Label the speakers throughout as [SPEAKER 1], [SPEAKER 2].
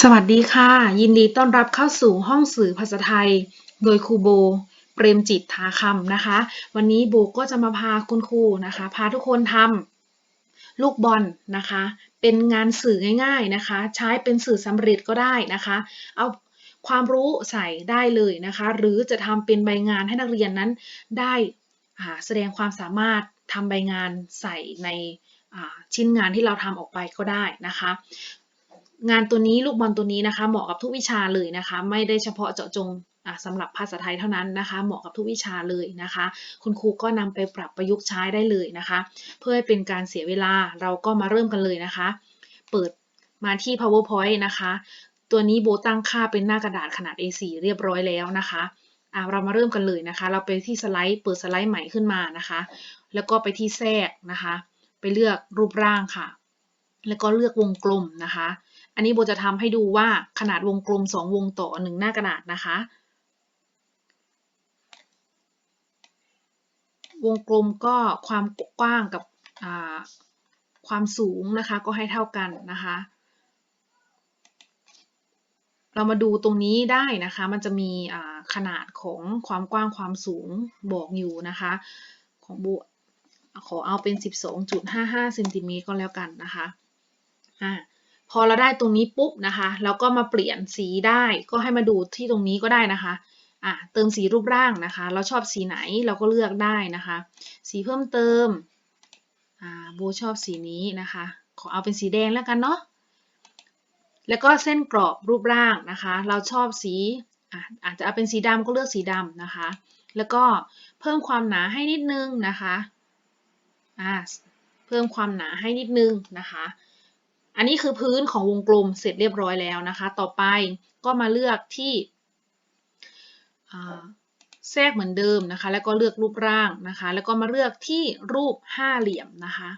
[SPEAKER 1] สวัสดีค่ะ ยินดีต้อนรับเข้าสู่ห้องสื่อภาษาไทย โดยครูโบ เปรมจิตทาคำนะคะ วันนี้โบก็จะมาพาคุณครูนะคะ พาทุกคนทำลูกบอลนะคะ เป็นงานสื่อง่ายๆนะคะ ใช้เป็นสื่อสำเร็จก็ได้นะคะ เอาความรู้ใส่ได้เลยนะคะ หรือจะทำเป็นใบงานให้นักเรียนนั้นได้แสดงความสามารถทำใบงานใส่ในชิ้นงานที่เราทำออกไปก็ได้นะคะ งานตัวนี้ลูกบอลตัวนี้นะคะ เหมาะกับทุกวิชาเลยนะคะ ไม่ได้เฉพาะเจาะจงะสำหรับภาษาไทยเท่านั้นนะคะ เหมาะกับทุกวิชาเลยนะคะ คุณครูก็นำไปปรับประยุกต์ใช้ได้เลยนะคะ เพื่อให้เป็นการเสียเวลาเราก็มาเริ่มกันเลยนะคะ เปิดมาที่ powerpoint นะคะ ตัวนี้โบตั้งค่าเป็นหน้ากระดาษขนาด A4 เรียบร้อยแล้วนะคะอะเรามาเริ่มกันเลยนะคะ เราไปที่สไลด์ เปิดสไลด์ใหม่ขึ้นมานะคะ แล้วก็ไปที่แทรกนะคะ ไปเลือกรูปร่างค่ะ แล้วก็เลือกวงกลมนะคะ อันนี้โบจะทำให้ดูว่าขนาดวงกลม 2 วงต่อ 1 หน้ากระดาษนะคะ วงกลมก็ความกว้างกับความสูงนะคะก็ให้เท่ากันนะคะ เรามาดูตรงนี้ได้นะคะ มันจะมีขนาดของความกว้างความสูงบอกอยู่นะคะ ของโบขอเอาเป็น 12.55เซนติเมตรก็แล้วกันนะคะอ่า พอเราได้ตรงนี้ปุ๊บนะคะเราก็มาเปลี่ยนสีได้ก็ให้มาดูที่ตรงนี้ก็ได้นะคะอะเติมสีรูปร่างนะคะ เราชอบสีไหนเราก็เลือกได้นะคะ สีเพิ่มเติมอ่าโบชอบสีนี้นะคะ ขอเอาเป็นสีแดงแล้วกันเนาะแล้วก็เส้นกรอบรูปร่างนะคะ เราชอบสีอะอาจจะเอาเป็นสีดำก็เลือกสีดำนะคะ แล้วก็เพิ่มความหนาให้นิดนึงนะคะอ่าเพิ่มความหนาให้นิดนึงนะคะ อันนี้คือพื้นของวงกลมเสร็จเรียบร้อยแล้วนะคะ ต่อไปก็มาเลือกที่แทรกเหมือนเดิมนะคะ แล้วก็เลือกรูปร่างนะคะ แล้วก็มาเลือกที่รูปห้าเหลี่ยมนะคะ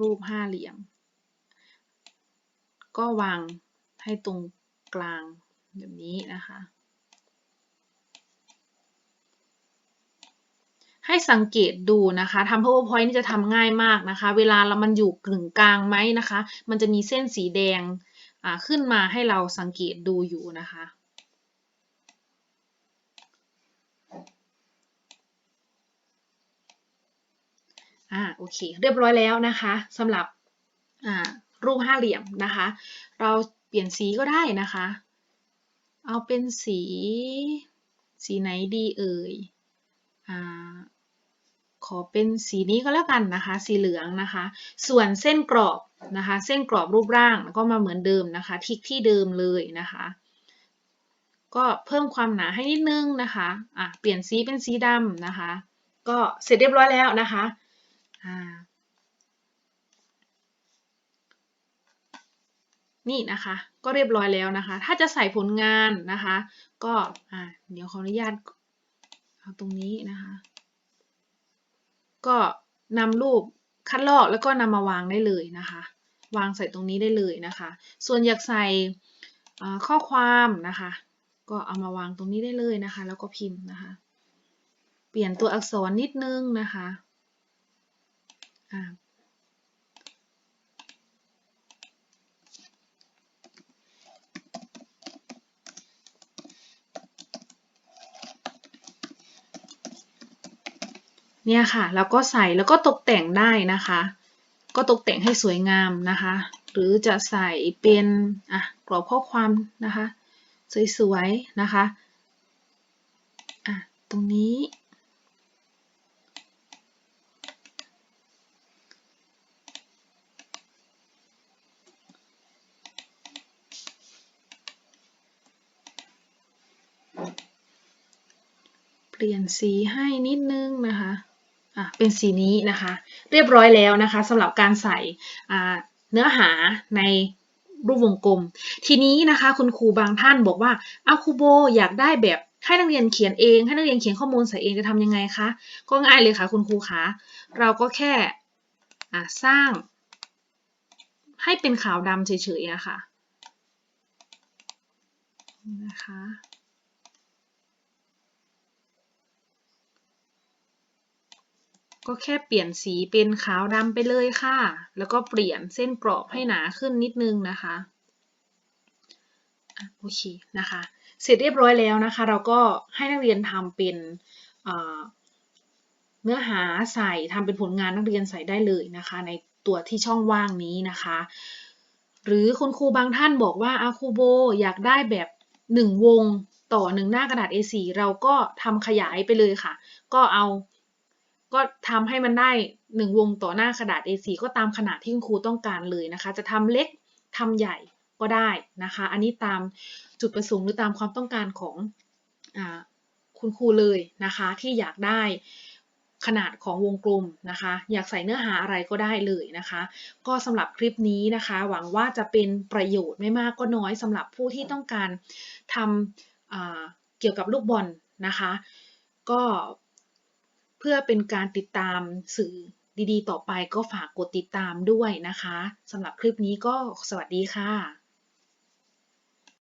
[SPEAKER 1] รูปห้าเหลี่ยม ก็วางให้ตรงกลางแบบนี้นะคะ ให้สังเกตดูนะคะทำ powerpoint นี่จะทำง่ายมากนะคะ เวลาเรามันอยู่กึ่งกลางไหมนะคะ มันจะมีเส้นสีแดงขึ้นมาให้เราสังเกตดูอยู่นะคะอ่าโอเค เรียบร้อยแล้วนะคะสำหรับรูปห้าเหลี่ยมนะคะ เราเปลี่ยนสีก็ได้นะคะ เอาเป็นสี สีไหนดีเอ่ยอ่า ขอเป็นสีนี้ก็แล้วกันนะคะ สีเหลืองนะคะ ส่วนเส้นกรอบนะคะ เส้นกรอบรูปร่างก็มาเหมือนเดิมนะคะทิกที่เดิมเลยนะคะ ก็เพิ่มความหนาให้นิดนึงนะคะอะเปลี่ยนสีเป็นสีดำนะคะ ก็เสร็จเรียบร้อยแล้วนะคะอ่านี่นะคะก็เรียบร้อยแล้วนะคะ ถ้าจะใส่ผลงานนะคะ ก็อ่าเดี๋ยวขออนุญาตเอาตรงนี้นะคะ ก็นำรูปคัดลอกแล้วก็นำมาวางได้เลยนะคะ วางใส่ตรงนี้ได้เลยนะคะ ส่วนอยากใส่ข้อความนะคะ ก็เอามาวางตรงนี้ได้เลยนะคะ แล้วก็พิมพ์นะคะ เปลี่ยนตัวอักษรนิดนึงนะคะ เนี่ยค่ะแล้วก็ใส่แล้วก็ตกแต่งได้นะคะ ก็ตกแต่งให้สวยงามนะคะ หรือจะใส่เป็นอะกรอบข้อความนะคะ สวยๆนะคะอะตรงนี้ เปลี่ยนสีให้นิดนึงนะคะ อะเป็นสีนี้นะคะ เรียบร้อยแล้วนะคะสำหรับการใส่เนื้อหาในรูปวงกลม ทีนี้นะคะคุณครูบางท่านบอกว่าเอาครูโบอยากได้แบบให้นักเรียนเขียนเอง ให้นักเรียนเขียนข้อมูลใส่เองจะทำยังไงคะก็ง่ายเลยค่ะคุณครูคะเราก็แค่สร้าง ให้เป็นขาวดำเฉยๆอะค่ะนะคะ ก็แค่เปลี่ยนสีเป็นขาวดำไปเลยค่ะ แล้วก็เปลี่ยนเส้นกรอบให้หนาขึ้นนิดนึงนะคะโอเคนะคะ เสร็จเรียบร้อยแล้วนะคะ เราก็ให้นักเรียนทำเป็นเนื้อหาใส่ทำเป็นผลงานนักเรียนใส่ได้เลยนะคะ ในตัวที่ช่องว่างนี้นะคะ หรือคุณครูบางท่านบอกว่าอาครูโบอยากได้แบบ 1 วงต่อ 1 หน้ากระดาษ A4 เราก็ทำขยายไปเลยค่ะ ก็เอา ก็ทำให้มันได้ 1 วงต่อหน้ากระดาษ A4 ก็ตามขนาดที่คุณครูต้องการเลยนะคะ จะทำเล็กทำใหญ่ก็ได้นะคะ อันนี้ตามจุดประสงค์หรือตามความต้องการของอคุณครูเลยนะคะ ที่อยากได้ขนาดของวงกลมนะคะ อยากใส่เนื้อหาอะไรก็ได้เลยนะคะ ก็สำหรับคลิปนี้นะคะ หวังว่าจะเป็นประโยชน์ไม่มากก็น้อยสำหรับผู้ที่ต้องการทำอ่าเกี่ยวกับลูกบอลนะคะ ก็ เพื่อเป็นการติดตามสื่อดีๆ ต่อไปก็ฝากกดติดตามด้วยนะคะสำหรับคลิปนี้ก็สวัสดีค่ะ